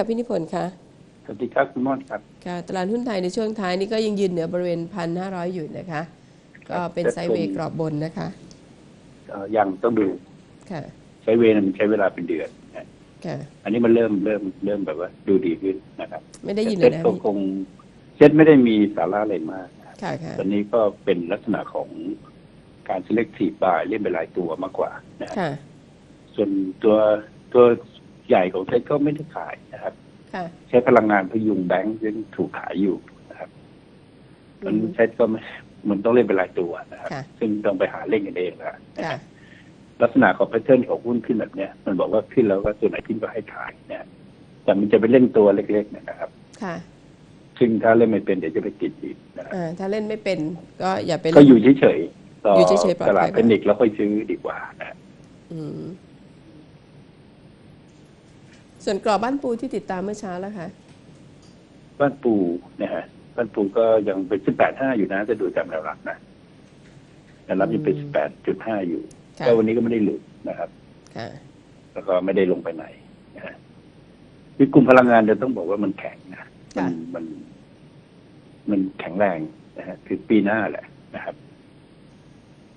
ค่ะพี่นิพนธ์คะสวัสดีครับคุณม่อนครับค่ะตลาดหุ้นไทยในช่วงท้ายนี้ก็ยังยืนเหนือบริเวณพันห้าร้อยอยู่นะคะ ก็เป็นไซด์เวย์กรอบบนนะคะเอ่อยังต้องดูค่ะใช้เวรมันใช้เวลาเป็นเดือนนะค่ะอันนี้มันเริ่มเริ่มเริ่มแบบว่า ดูดีขึ้นนะครับ ไม่ได้ยินเลเซ็ยตนะก็พี่คงเซ็ตไม่ได้มีสาระอะไรมากนะครับค่ะค่ะตอนนี้ก็เป็นลักษณะของการ selective buy เล่นเป็นรายตัวมากกว่านะครับค่ะส่วนตัวตัว ใหญ่ของเซ็ตก็ไม่ได้ขายนะครับค่ะใช้พลังงานพยุงแบงก์ซึ่งถูกขายอยู่นะครับมันเซ็ตก็ไม่มันต้องเล่นเป็นรายตัวนะครับค่ะซึ่งต้องไปหาเล่นกันเองนะค่ะลักษณะของแพทเทิร์นของหุ้นขึ้นแบบเนี้ย มันบอกว่าขึ้นแล้วก็ตัวไหนขึ้นก็ให้ขายเนี่ยแต่มันจะไปเล่นตัวเล็กๆเนี่ยนะครับค่ะซึ่งถ้าเล่นไม่เป็นเดี๋ยวจะไปติดอีกนะครับอ่าถ้าเล่นไม่เป็น ก็อย่าไปก็เล่นอยู่เฉยๆต่ออยู่เฉยๆปลอดภัยตลาดกว่าเป็นนิกแล้วค่อยซื้อดีกว่านะอืม ส่วนกรอบบ้านปูที่ติดตามเมื่อเช้าแล้วค่ะบ้านปูนะฮะบ้านปูก็ยังเป็นสิบแปดห้าอยู่นะจะดูจำแนวรับนะแนวรับยังเป็นอืสิมบแปดจุดห้าอยู่ค่ะก็วันนี้ก็ไม่ได้หลุดนะครับค่ะแล้วก็ไม่ได้ลงไปไหนนะฮะคือกลุ่มพลังงานเดี๋ยวต้องบอกว่ามันแข็งนะมัค่ะมัน มันแข็งแรงนะฮะคือปีหน้าแหละนะครับ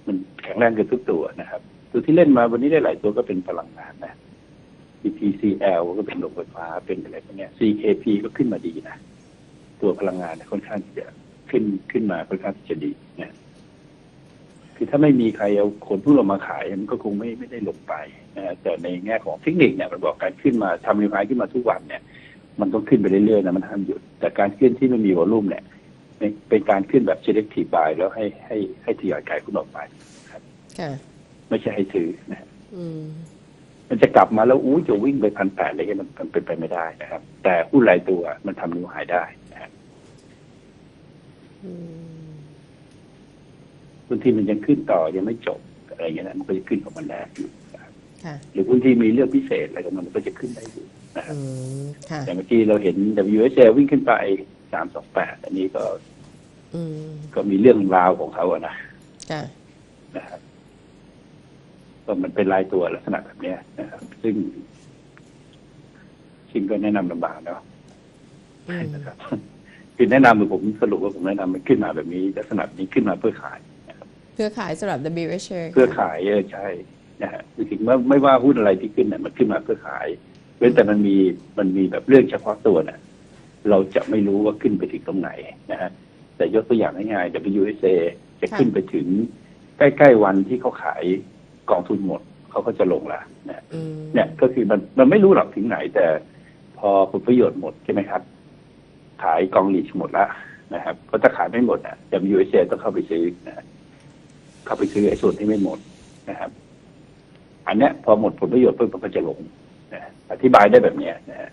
มันแข็งแรงเกินทุกตัวนะครับ ตัวที่เล่นมาวันนี้ได้หลายตัวก็เป็นพลังงานนะ BTCL ก็เป็นโรงไฟฟ้าเป็นอะไรพวกเนี้ย CKP ก็ขึ้นมาดีนะ ตัวพลังงานเนี่ยค่อนข้างที่จะขึ้นขึ้นมาค่อนข้างที่จะดีนะคือถ้าไม่มีใครเอาคนผู้ลงมาขายมันก็คงไม่ไม่ได้ลงไปนะฮะแต่ในแง่ของเทคนิคเนี่ยมันบอกการขึ้นมาทำรีไฟขึ้นมาทุกวันเนี่ย มันต้องขึ้นไปเรื่อยๆนะมันห้ามหยุด แต่การขึ้นที่ไม่มีวอลลุ่มเนี่ยเป็นเป็นการขึ้นแบบ selective buy แล้วให้ให้ให้ทยอยขายคุณออกไปค่ะไม่ใช่ให้ซื้อนะฮะอืม มันจะกลับมาแล้วอู้จะวิ่งไปพันแปดอะไรเงี้ยมันมันเป็นไปไม่ได้นะครับ แต่หุ้นรายตัวมันทำนิวไฮได้นะครับอืมหุ้นที่มันยังขึ้นต่อยังไม่จบอะไรเงี้ยนะมันก็จะขึ้นของมันได้อยู่นะครับค่ะหรือหุ้นที่มีเรื่องพิเศษอะไรของมันมันก็จะขึ้นได้อยู่นะครับอืมค่ะอย่างเมื่อกี้เราเห็น WSL วิ่งขึ้นไปสามสองแปดอันนี้ก็อืมก็มีเรื่องราวของเขาอะนะค่ะนะครับ ก็มันเป็นรายตัวลักษณะแบบเนี้ยนะครับ ซึ่ง ซึ่งก็แนะนำลำบากเนาะอืมนะครับคือแนะนำคือผมสรุปว่าผมแนะนำมันขึ้นมาแบบนี้ลักษณะแบบนี้ขึ้นมาเพื่อขายนะครับเพื่อขายสำหรับ WH share เพื่อขายเออใช่นะฮะคือถึงไม่ไม่ว่าหุ้นอะไรที่ขึ้นเนี่ยมันขึ้นมาเพื่อขายเว้นแต่มันมีมันมีแบบเรื่องเฉพาะตัวน่ะเราจะไม่รู้ว่าขึ้นไปถึงตรงไหนนะฮะแต่ยกตัวอย่างง่ายๆ WSA จะขึ้นไปถึงใกล้ ๆ วันที่เขาขาย กองทุนหมดเขาก็จะลงละนะอืมเนี่ยก็คือมันมันไม่รู้หรอกถึงไหน แต่พอผลประโยชน์หมดใช่ไหมครับ ขายกองลีชหมดแล้วนะครับก็จะขายไม่หมดอะ WSA ต้องเข้าไปซื้อนะฮะเข้าไปซื้อไอ้ส่วนที่ไม่หมดนะครับ อันเนี้ย พอหมดผลประโยชน์ปุ๊บมันก็จะลงนะอธิบายได้แบบเนี้ยนะฮะ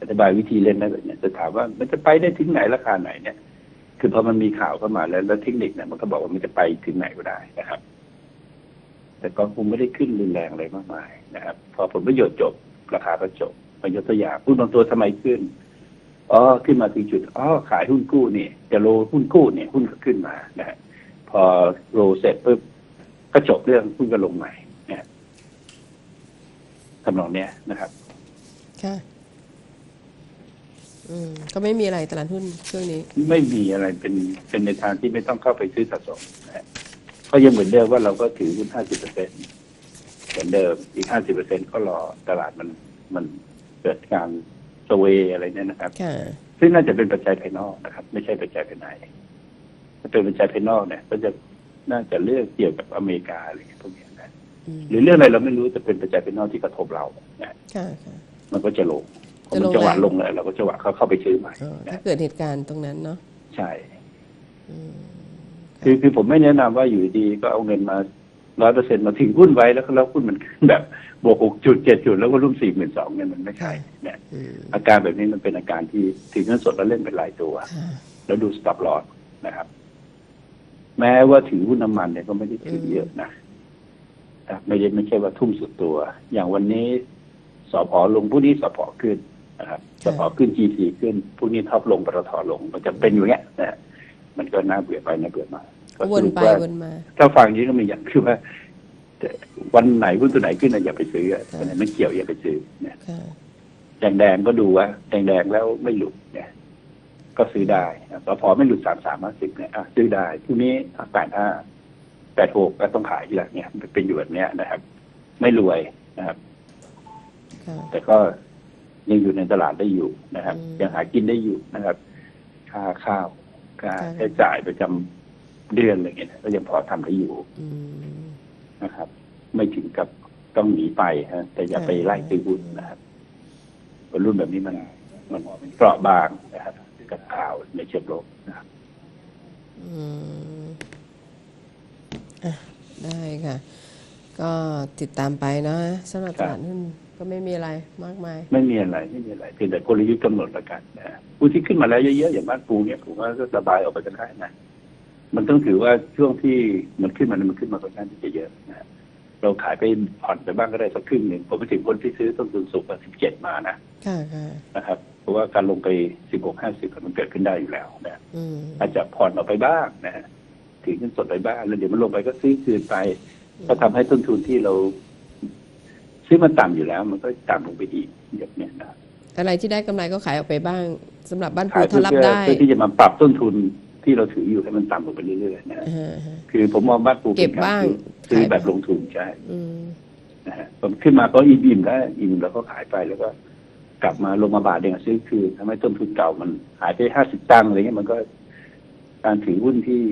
อธิบายวิธีเล่นได้แบบเนี้ยจะถามว่ามันจะไปได้ถึงไหนราคาไหนเนี่ย คือพอมันมีข่าวเข้ามาแล้วแล้วเทคนิคเนี่ยมันก็บอกว่ามันจะไปถึงไหนก็ได้นะครับ แต่ก็คงไม่ได้ขึ้นรุนแรงอะไรมากมายนะครับ พอผลประโยชน์จบ ราคาก็จบมายกตัวอย่างหุ้นบางตัวทำไมขึ้นอ๋อขึ้นมาถึงจุดอ๋อขายหุ้นกู้นี่จะโลหุ้นกู้เนี่ยหุ้นก็ขึ้นมานะฮะพอโลเสร็จปุ๊บก็จบเรื่องหุ้นก็ลงใหม่นะฮะทำนองเนี้ยนะครับค่ะอืมก็ไม่มีอะไรตลาดหุ้นช่วงนี้ ไม่มีอะไรเป็นเป็นในทางที่ไม่ต้องเข้าไปซื้อสะสมนะฮะ ก็ยังเหมือนเดิมว่าเราก็ถือหุ้นห้าสิบเปอร์เซ็นเหมือนเดิมอีกห้าสิบเปอร์เซ็นก็รอตลาดมันมันเกิดการสเวย์อะไรเนี่ยนะครับค่ะซึ่งน่าจะเป็นปัจจัยภายนอกนะครับ ไม่ใช่ปัจจัยภายในถ้าเป็นปัจจัยภายนอกเนี่ย ก็จะน่าจะเรื่องเกี่ยวกับอเมริกาอะไรอย่างเงี้ยพวกเนี้ยนะอืมหรือเรื่องอะไรเราไม่รู้จะเป็นปัจจัยภายนอกที่กระทบเรานะค่ะค่ะมันก็จะลงพอจะลมันงจังหวะแรงลงเลยเราก็จังหวะเข้าเข้าไปซื้อใหม่อ๋อนะถ้าเกิดเหตุการณ์ตรงนั้นเนาะใช่อืม คือคือผมไม่แนะนำว่าอยู่ดีก็เอาเงินมาร้อยเปอร์เซ็นต์มาทิ้งหุ้นไว้แล้วแล้วหุ้นมันขึ้นแบบบวกหกจุดเจ็ดจุดแล้วก็รุ่มสี่หมื่นสองเนี่ยมันไม่ใช่เนี่ยอืมอาการแบบนี้มันเป็นอาการที่ถือเงินสดแล้วเล่นเป็นรายตัวค่ะแล้วดูสต็อปลอสนะครับ แม้ว่าถือหุ้นน้ำมันเนี่ยก็ไม่ได้ถือเยอะนะแต่ไม่ได้ไม่ใช่ว่าทุ่มสุดตัว อย่างวันนี้สพลงพรุ่งนี้สพขึ้นนะครับสพขึ้น GT ขึ้นพรุ่งนี้ท็อปลงปตทลง มันจะเป็นอยู่เงี้ยนะมันก็น่าเบื่อไปน่าเบื่อมา ก็วนสรุปไปว่าวนมา ถ้าฟังอย่างนี้ก็มีอย่างคือว่าแต่วันไหนหุ้นตัวไหนขึ้นนะอย่าไปซื้ออะค่ะวันไหนไม่เกี่ยวอย่าไปซื้อนะค่ะจแดงๆก็ดูว่าแดงๆแล้วไม่หลุดเนี่ย ก็ซื้อได้สพไม่หลุดสามสามห้าสิบเนี่ยอะซื้อได้พรุ่งนี้แปดห้าแปดหกก็ต้องขายทีหลังเนี่ยเป็นอยู่แบบเนี้ยนะครับ ไม่รวยนะครับค่ะแต่ก็ยังอยู่ในตลาดได้อยู่นะครับอืมยังหากินได้อยู่นะครับ ค่าข้าวค่าค่ะใช้จ่ายประจำ เดือนอะไรเงี้ยก็ยังพอทำได้อยู่อืมนะครับ ไม่ถึงกับต้องหนีไปฮะแต่อย่าไปค่ะไล่ซื้อหุ้นนะครับคนรุ่นแบบนี้มันมันเปราะบางนะครับกับข่าวในเชิงลบนะครับอืมอะได้ค่ะ ก็ติดตามไปเนาะสำหรับตลาดหุ้นก็ไม่มีอะไรมากมาย ไม่มีอะไรไม่มีอะไรเพียงแต่กลยุทธ์กำหนดละกันนะฮะผู้ที่ขึ้นมาแล้วเยอะๆอย่างบ้านปูเนี่ยผมว่าก็สบายออกไปกันได้นะ มันต้องถือว่าช่วงที่มันขึ้นมาเนี่ยมันขึ้นมาค่อนข้างที่จะเยอะนะฮะเราขายไปผ่อนไปบ้างก็ได้สักครึ่งหนึ่งผมไปถึงคนที่ซื้อต้นทุนสูงกว่าสิบเจ็ดมานะค่ะค่ะนะครับ เพราะว่าการลงไปสิบหกห้าสิบมันเกิดขึ้นได้อยู่แล้วนะอืมอาจจะผ่อนออกไปบ้างนะฮะถือเงินสดไปบ้างแล้วเดี๋ยวมันลงไปก็ซื้อคืนไป ก็ทำให้ต้นทุนที่เรา ซื้อมันต่ำอยู่แล้ว มันก็ต่ำลงไปอีกแบบเนี้ยนะอะไรที่ได้กำไรก็ขายออกไปบ้างสำหรับบ้านปูขายถ้าเพื่อรับเพื่อได้เพื่อที่จะมาปรับต้นทุน ที่เราถืออยู่ให้มันต่ำลงไปเรื่อยๆนะฮะอ่าฮะคือผมมองบ้านปูเก็บบ้างซื้อขายแบบบ้างลงทุนใช่อืมนะฮะผมขึ้นมาก็อิ่มๆแล้วอิ่มแล้วก็ขายไปแล้วก็ กลับมาลงมาบาทเดียวซื้อคืนทำให้ต้นทุนเก่ามันหายไปห้าสิบตังค์อะไรเงี้ยมันก็ การถือหุ้นที่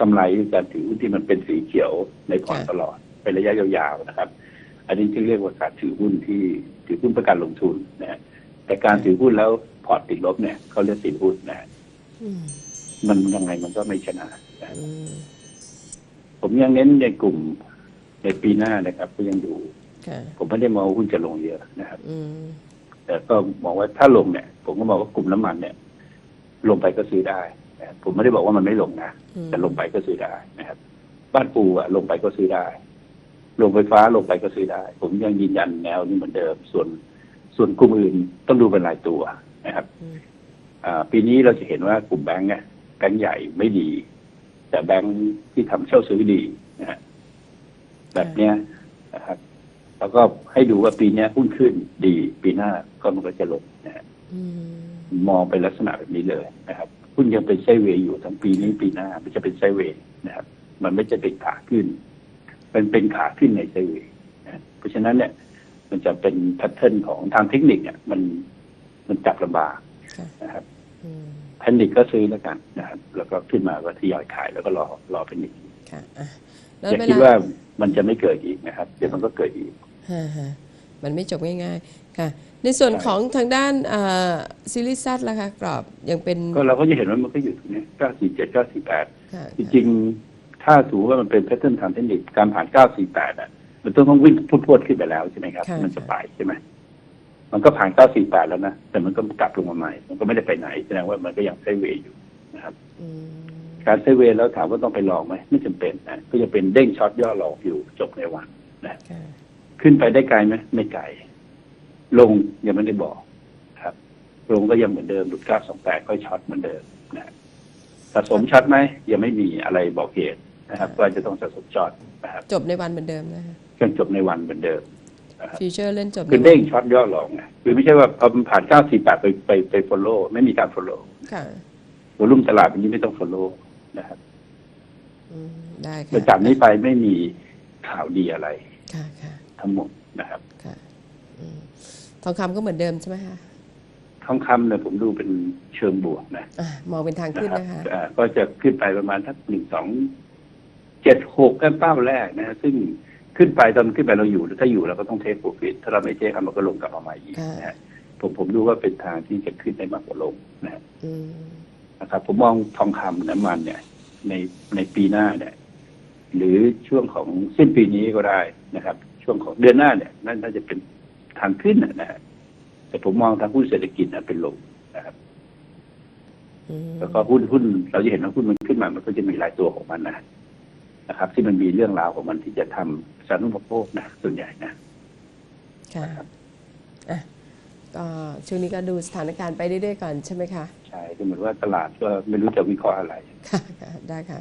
กำไรการถือหุ้นที่มันเป็นสีเขียวในพอร์ตตลอดเป็นระยะยาวๆนะครับ อันนี้ที่เรียกว่าการถือหุ้นที่ถือหุ้นเพื่อการลงทุนนะฮะแต่การถือหุ้นแล้วพอร์ตติดลบเนี่ยเขาเรียกติดหุ้นนะฮะอืม มันยังไงมันก็ไม่ชนะนะอืมผมยังเน้นในกลุ่มในปีหน้านะครับ ก็ยังอยู่ค่ะผมไม่ได้มองว่าหุ้นจะลงเยอะนะครับอืมแต่ก็มองว่าถ้าลงเนี่ย ผมก็มองว่ากลุ่มน้ำมันเนี่ย ลงไปก็ซื้อได้นะผมไม่ได้บอกว่ามันไม่ลงนะอืมแต่ลงไปก็ซื้อได้นะครับ บ้านปูอะลงไปก็ซื้อได้ ลงไฟฟ้าลงไปก็ซื้อได้ ผมยังยืนยันแนวนี้เหมือนเดิม ส่วนส่วนกลุ่มอื่นต้องดูเป็นรายตัวนะครับอืมอ่าปีนี้เราจะเห็นว่ากลุ่มแบงก์เนี่ย แบงก์ใหญ่ไม่ดี แต่แบงก์ที่ทำเช่าซื้อดีนะฮะแบบเนี้ยนะครับแล้วก็ให้ดูว่าปีเนี้ยหุ้นขึ้นดี ปีหน้าก็มันก็จะลงนะฮะอืมมองเป็นลักษณะแบบนี้เลยนะครับหุ้นยังเป็นไซด์เวย์อยู่ทั้งปีนี้ปีหน้า มันจะเป็นไซด์เวย์นะครับ มันไม่จะเป็นขาขึ้น มันเป็นขาขึ้นในไซด์เวย์นะเพราะฉะนั้นเนี่ย มันจะเป็นแพทเทิร์นของทางเทคนิคเนี่ย มันมันจับลำบากค่ะนะครับอืม แพนิคก็ซื้อแล้วกันนะครับแล้วก็ขึ้นมาก็ทยอยขายแล้วก็รอรอเป็นอีกค่ะอะแล้วอย่าเวคิดลาว่ามันจะไม่เกิดอีกนะครับ เดี๋ยวมันก็เกิดอีกฮะฮะมันไม่จบง่ายๆ ค่ะ ในส่วนใช่ ของทางด้านซีรีส์ซัดล่ะคะกรอบยังเป็นก็เราก็จะเห็นว่ามันก็อยู่ตรงนี้เก้าสี่เจ็ดเก้าสี่แปดค่ะจริงๆ ถ้าถือว่ามันเป็นแพทเทิร์นทางเทคนิคการผ่าน948อะ มันต้องต้องวิ่งพรวดๆขึ้นไปแล้วใช่ไหมครับ มันจะไปใช่ไหม มันก็ผ่าน 948 แล้วนะ แต่มันก็กลับลงมาใหม่ มันก็ไม่ได้ไปไหน แสดงว่ามันก็ยังไซด์เวย์อยู่นะครับอืมการไซด์เวย์แล้วถามว่าต้องไปลองไหม ไม่จำเป็นนะ ก็จะเป็นเด้งช็อตย่อลองอยู่จบในวันนะค่ะขึ้นไปได้ไกลไหมไม่ไกล ลงยังไม่ได้บอกครับ ลงก็ยังเหมือนเดิมหลุด 928ค่อยช็อตเหมือนเดิมนะสะสมช็อตไหม ยังไม่มีอะไรบอกเหตุนะครับว่าจะต้องสะสมช็อตนะครับ จบในวันเหมือนเดิมนะคะยังจบในวันเหมือนเดิมนะครับ ฟิวเจอร์เล่นจบในคือวัเด้งช็อตย่อลองไงคือไม่ใช่ว่าพอมันผ่าน948ไปไปไป follow ไม่มีการ follow ค่ะวอลุ่มตลาดวันนี้ไม่ต้อง follow นะครับอืมได้ค่ะแต่จากนี้ไปไม่มีข่าวดีอะไร ค่ะค่ะทั้งหมดนะครับค่ะอืมทองคำก็เหมือนเดิมใช่ไหมคะทองคำเนี่ยผมดูเป็นเชิงบวกนะอะมองเป็นทางขึ้นนะครับนะคะอ่าก็จะขึ้นไปประมาณทักหนึ่งสองเจ็ดหกกันเป้าแรกนะฮะซึ่ง ขึ้นไปตอนขึ้นไปเราอยู่ถ้าอยู่เราก็ต้องเทคโปรฟิตถ้าเราไม่เทคมันก็ลงกลับมาใหม่อีกนะฮะผมผมดูว่าเป็นทางที่จะขึ้นได้มากกว่าลงนะฮะอืมนะครับ ผมมองทองคำน้ำมันเนี่ย ในในปีหน้าเนี่ย หรือช่วงของสิ้นปีนี้ก็ได้นะครับ ช่วงของเดือนหน้าเนี่ยนั่นน่าจะเป็นทางขึ้นนะนะฮะแต่ผมมองทางหุ้นเศรษฐกิจนะเป็นลงนะครับอืมแล้วก็หุ้นหุ้นเราจะเห็นว่าหุ้นมันขึ้นมา มันก็จะมีหลายตัวของมันนะ นะครับ ที่มันมีเรื่องราวของมันที่จะทำสารุปโภคนะส่วนใหญ่นะค่ะอะก็ช่วงนี้ก็ดูสถานการณ์ไปเรื่อยๆก่อนใช่ไหมคะ ใช่ก็เหมือนว่าตลาดก็ไม่รู้จะวิเคราะห์อะไร ค่ะค่ะได้ค่ะ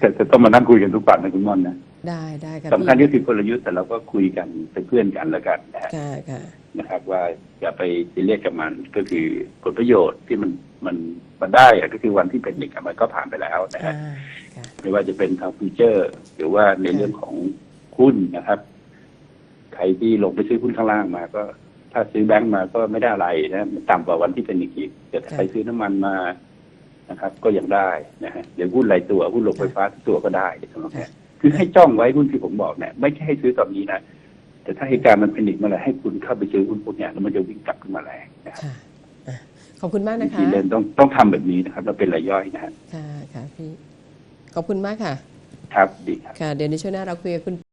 แต่จะต้องมานั่งคุยกันทุกปันนะคุณม่อนนะ ได้ได้ค่ะสำคัญพี่ก็คือกลยุทธ์แต่เราก็คุยกันเป็นเพื่อนกันแล้วกันนะฮะค่ะค่ะ นะครับ ว่าอย่าไปซีเรียสกับมันก็คือผลประโยชน์ที่มันมันมันได้อะก็คือวันที่เป็นเด็กอะมันก็ผ่านไปแล้วนะอ่าฮะค่ะไม่ว่าจะเป็นทางฟิวเจอร์ หรือว่าในเรื่องของหุ้นนะครับ ใครที่ลงไปซื้อหุ้นข้างล่างมาก็ ถ้าซื้อแบงก์มาก็ไม่ได้อะไรนะมันต่ำกว่าวันที่เป็นอีกทีแต่ถ้าใครซื้อน้ำมันมานะครับ ก็ยังได้นะฮะหรือหุ้นรายตัวหุ้นโรงไฟฟ้าทุกตัวก็ได้สำหรับเนี่ยคือให้จ้องไว้หุ้นที่ผมบอกเนี่ยไม่ใช่ให้ซื้อตอนนี้นะ แต่ถ้าเหตุการณ์มันเป็นอีกเมื่อไหร่ให้คุณเข้าไปซื้อหุ้นพวกเนี้ยแล้วมันจะวิ่งกลับขึ้นมาแรงนะครับค่ะอะขอบคุณมากวินะคะธีเล่นต้องต้องทำแบบนี้นะครับ แล้วเป็นรายย่อยนะฮะค่ะค่ะพี่ขอบคุณมากค่ะ ครับดีครับ ค่ะ เดี๋ยวในช่วงหน้าเราคุยกับคุณ